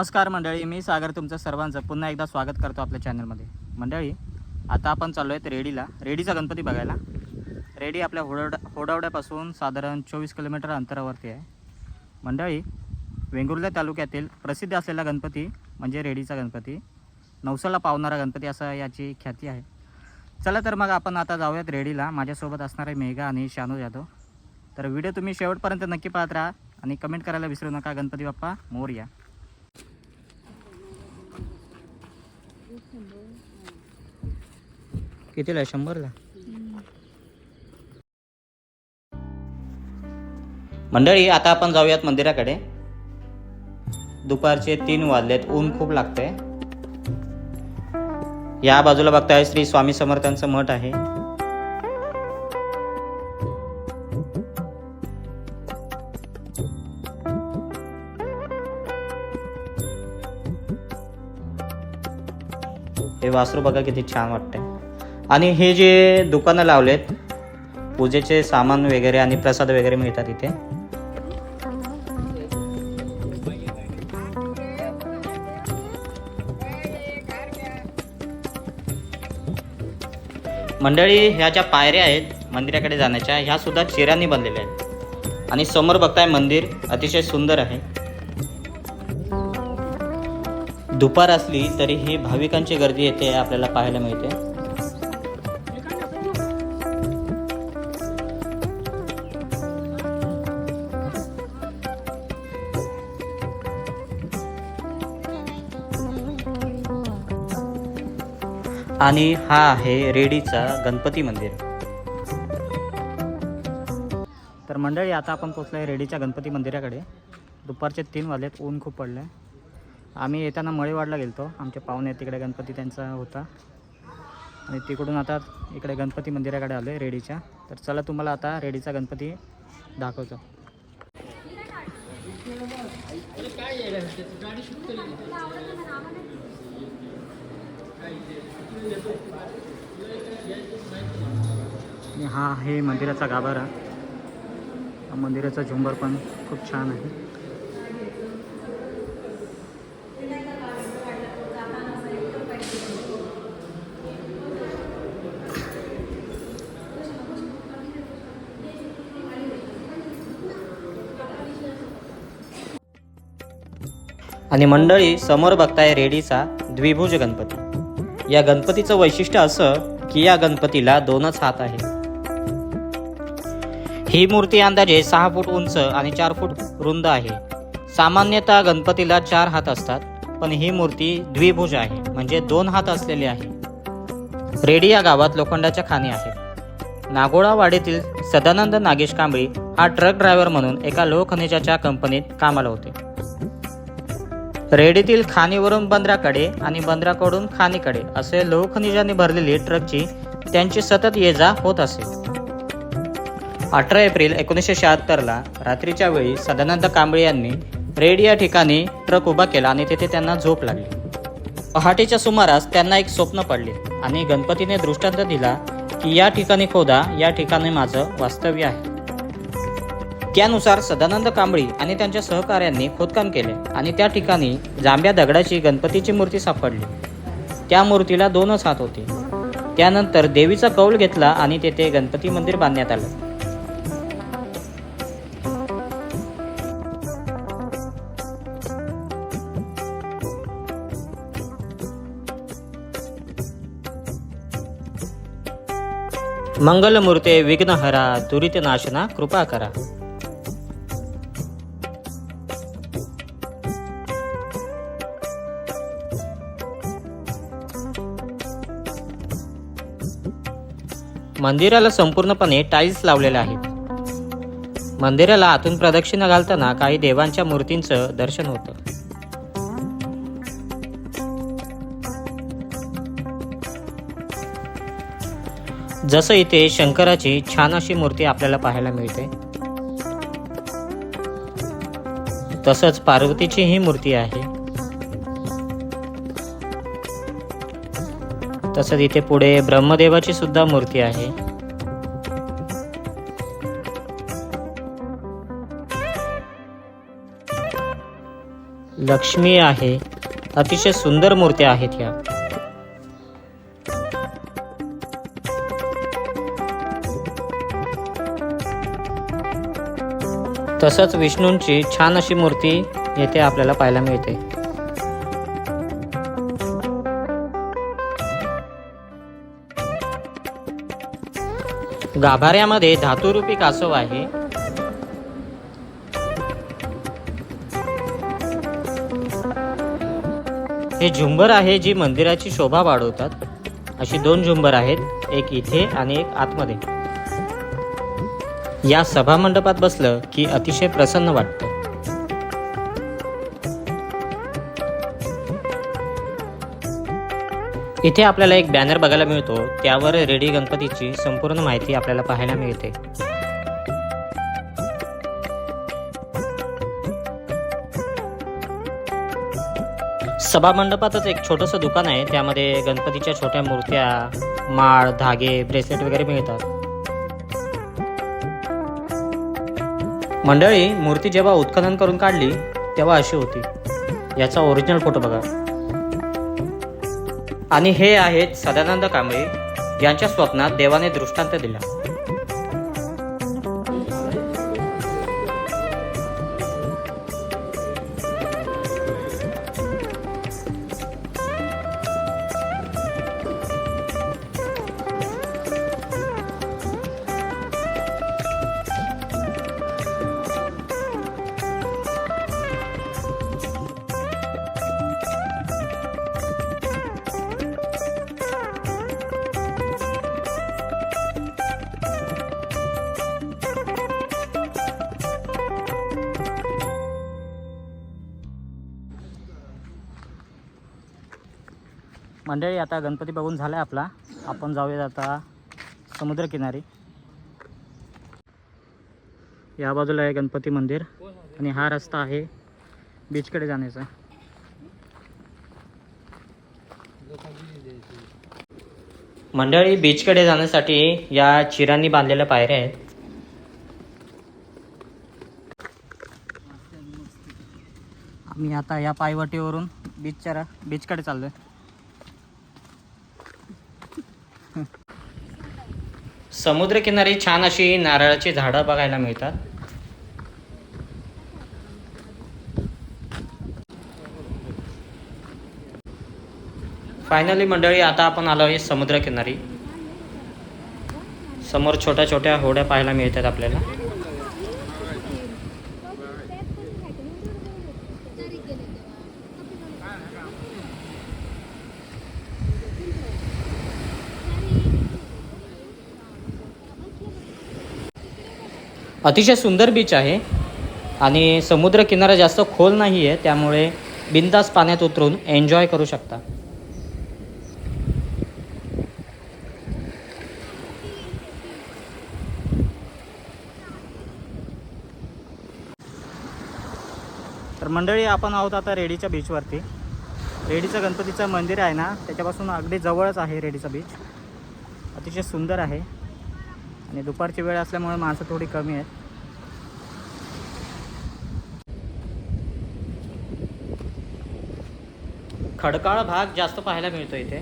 नमस्कार मंडळी मी सागर तुमचं सर्वांचं पुन्हा एकदा स्वागत करतो आपल्या चॅनलमध्ये. मंडळी आता आपण चाललो आहेत रेडीला. रेडीचा गणपती बघायला. रेडी आपल्या होडवड होडवड्यापासून साधारण चोवीस किलोमीटर अंतरावरती आहे. मंडळी वेंगुर्ला तालुक्यातील प्रसिद्ध असलेला गणपती म्हणजे रेडीचा गणपती. नवसाला पावणारा गणपती असं याची ख्याती आहे. चला तर मग आपण आता जाऊयात रेडीला. माझ्यासोबत असणारे मेघा आणि शानू जाधव. तर व्हिडिओ तुम्ही शेवटपर्यंत नक्की पाहत राहा आणि कमेंट करायला विसरू नका. गणपती बाप्पा मोरया. कितीला शंभरला मंडळी आता आपण जाऊयात मंदिराकडे. दुपारचे तीन वाजलेत ऊन खूप लागतंय. या बाजूला बघताय श्री स्वामी समर्थांचं मठ आहे. हे वासरू बघा किती छान वाटतंय. आणि हे जे दुकानं लावलेत पूजेचे सामान वगैरे आणि प्रसाद वगैरे मिळतात इथे. मंडळी ह्या ज्या पायऱ्या आहेत मंदिराकडे जाण्याच्या ह्या सुद्धा चिरांनी बनलेल्या आहेत. आणि समोर बघताय मंदिर अतिशय सुंदर आहे. दुपार असली तरी ही भाविकांची गर्दी येथे आपल्याला पाहायला मिळते. आणि हा आहे रेडीचा गणपती मंदिर. तर मंडळी आता आपण पोचलो आहे रेडीच्या गणपती मंदिराकडे. दुपारचे तीन वाजलेत ऊन खूप पडलं आहे आम्ही येताना मळेवाडला गेलतो. आमचे पाहुणे तिकडे गणपती त्यांचा होता. आणि तिकडून आता इकडे गणपती मंदिराकडे आलो आहे रेडीच्या. तर चला तुम्हाला आता रेडीचा गणपती दाखवतो. काय हा आहे मंदिराचा गाभारा. हा मंदिराचा झुंबर पण खूप छान आहे. आणि मंडळी समोर बघताय रेडीचा द्विभुज गणपती. या गणपतीचं वैशिष्ट्य असं की या गणपतीला दोनच हात आहे ही मूर्ती अंदाजे सहा फूट उंच आणि चार फूट रुंद आहे. सामान्यतः गणपतीला चार हात असतात पण ही मूर्ती द्विभुज आहे म्हणजे दोन हात असलेली आहे. रेडी या गावात लोखंडाच्या खाणी आहेत. नागोळावाडीतील सदानंद नागेश कांबळी हा ट्रक ड्रायव्हर म्हणून एका लोहखनिजाच्या कंपनीत कामाला होते. रेडीतील खाणीवरून बंदराकडे आणि बंदराकडून खाणीकडे असे लोहखनिजाने भरलेली ट्रकची त्यांची सतत ये जा होत असे. अठरा एप्रिल एकोणीसशे शहात्तरला रात्रीच्या वेळी सदानंद कांबळे यांनी रेड या ठिकाणी ट्रक उभा केला आणि तेथे त्यांना झोप लागली. पहाटेच्या सुमारास त्यांना एक स्वप्न पडले आणि गणपतीने दृष्टांत दिला की या ठिकाणी खोदा या ठिकाणी माझं वास्तव्य आहे. त्यानुसार सदानंद कांबळी आणि त्यांच्या सहकाऱ्यांनी खोदकाम केले आणि त्या ठिकाणी जांभ्या दगडाची गणपतीची मूर्ती सापडली. त्या मूर्तीला दोनच हात होते. त्यानंतर देवीचा कौल घेतला आणि तेथे गणपती मंदिर बांधण्यात आलं. मंगलमूर्ते विघ्नहरा दुरित नाशना कृपा करा. मंदिराला संपूर्णपणे टाईल्स लावलेल्या आहेत. मंदिराला आतून प्रदक्षिणा घालताना काही देवांच्या मूर्तींचं दर्शन होतं. जसं इथे शंकराची छान अशी मूर्ती आपल्याला पाहायला मिळते तसंच पार्वतीची ही मूर्ती आहे. तसंच इथे पुढे ब्रह्मदेवाची सुद्धा मूर्ती आहे. लक्ष्मी आहे. अतिशय सुंदर मूर्त्या आहेत ह्या. तसंच विष्णूंची छान अशी मूर्ती येथे आपल्याला पाहायला मिळते. गाभाऱ्यामध्ये धातुरूपी कासव आहे. हे झुंबर आहे जी मंदिराची शोभा वाढवतात. अशी दोन झुंबर आहेत एक इथे आणि एक आतमध्ये. या सभामंडपात बसलं की अतिशय प्रसन्न वाटतं. इथे आपल्याला एक बॅनर बघायला मिळतो. त्यावर रेडी गणपतीची संपूर्ण माहिती आपल्याला पाहायला मिळते. सभा मंडपातच एक छोटंसं दुकान आहे. त्यामध्ये गणपतीच्या छोट्या मूर्त्या माळ धागे ब्रेसलेट वगैरे मिळतात. मंडळी मूर्ती जेव्हा उत्खनन करून काढली तेव्हा अशी होती. याचा ओरिजिनल फोटो बघा. आणि हे आहेत सदानंद कांबळे यांच्या स्वप्नात देवाने दृष्टांत दिला. मंडळी आता गणपती बघून झाला आहे आपला. आपण जाऊयात आता समुद्रकिनारी या बाजूला आहे गणपती मंदिर आणि हा रस्ता आहे बीचकडे जाण्याचा. मंडळी बीचकडे जाण्यासाठी या चिरांनी बांधलेल्या पायऱ्या आहेत. आम्ही आता या पायवटीवरून बीचच्या बीचकडे चाललोय. समुद्रकिनारी छान अशी नारळाची झाडं बघायला मिळतात. फायनली मंडळी आता आपण आलो आहे समुद्रकिनारी. समोर छोट्या छोट्या होड्या पाहायला मिळतात आपल्याला. अतिशय सुंदर बीच आहे. आणि समुद्रकिनारा जास्त खोल नाही आहे त्यामुळे बिंदास पाण्यात उतरून एन्जॉय करू शकता. तर मंडळी आपण आहोत आता रेडीच्या बीचवरती रेडीचं गणपतीचं मंदिर आहे ना त्याच्यापासून अगदी जवळच आहे रेडीचा बीच अतिशय सुंदर आहे. आणि दुपारची वेळ असल्यामुळे माणसं थोडी कमी आहेत. खडकाळ भाग जास्त पाहायला मिळतो इथे.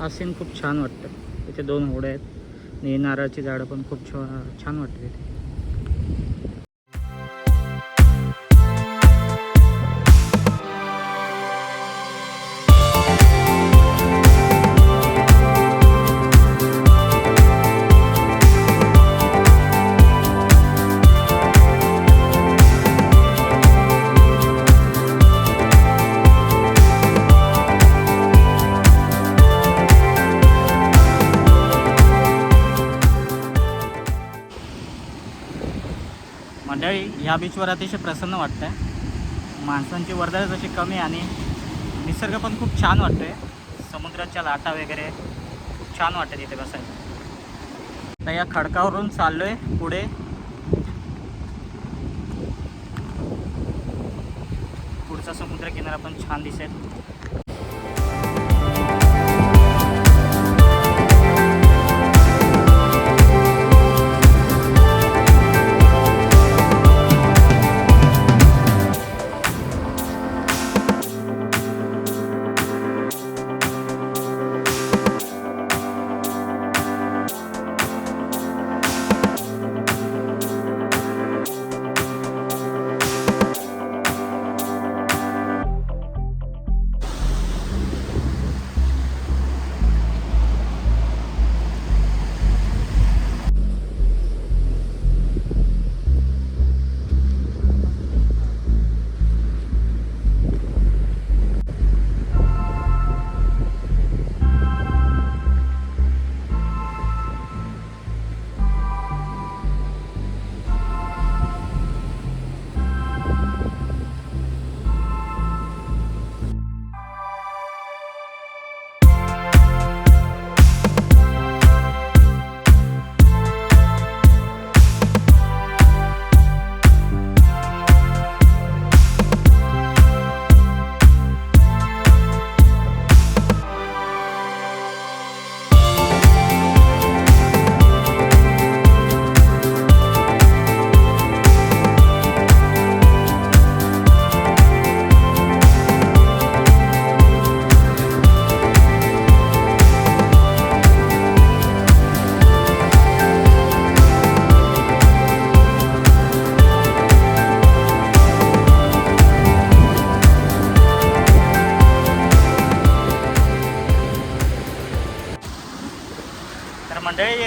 हा सीन खूप छान वाटतं. इथे दोन होड्या आहेत. आणि नारळाची झाडं पण खूप छ छान वाटते इथे. या ह्या बीचवर अतिशय प्रसन्न वाटतं आहे माणसांची वर्दळ जशी कमी आणि निसर्ग पण खूप छान वाटतो आहे समुद्राच्या लाटा वगैरे खूप छान वाटतं तिथे बसायला. तर या खडकावरून चाललो आहे पुढे. पुढचा समुद्र किनारा पण छान दिसेल.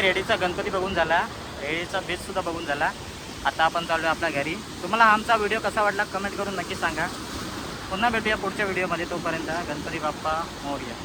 रेडीचा गणपती बघून झाला. रेडीचा बेससुद्धा बघून झाला. आता आपण चाललो आपल्या घरी. तुम्हाला आमचा व्हिडिओ कसा वाटला कमेंट करून नक्की सांगा. पुन्हा भेटूया पुढच्या व्हिडिओमध्ये. तोपर्यंत गणपती बाप्पा मोरया.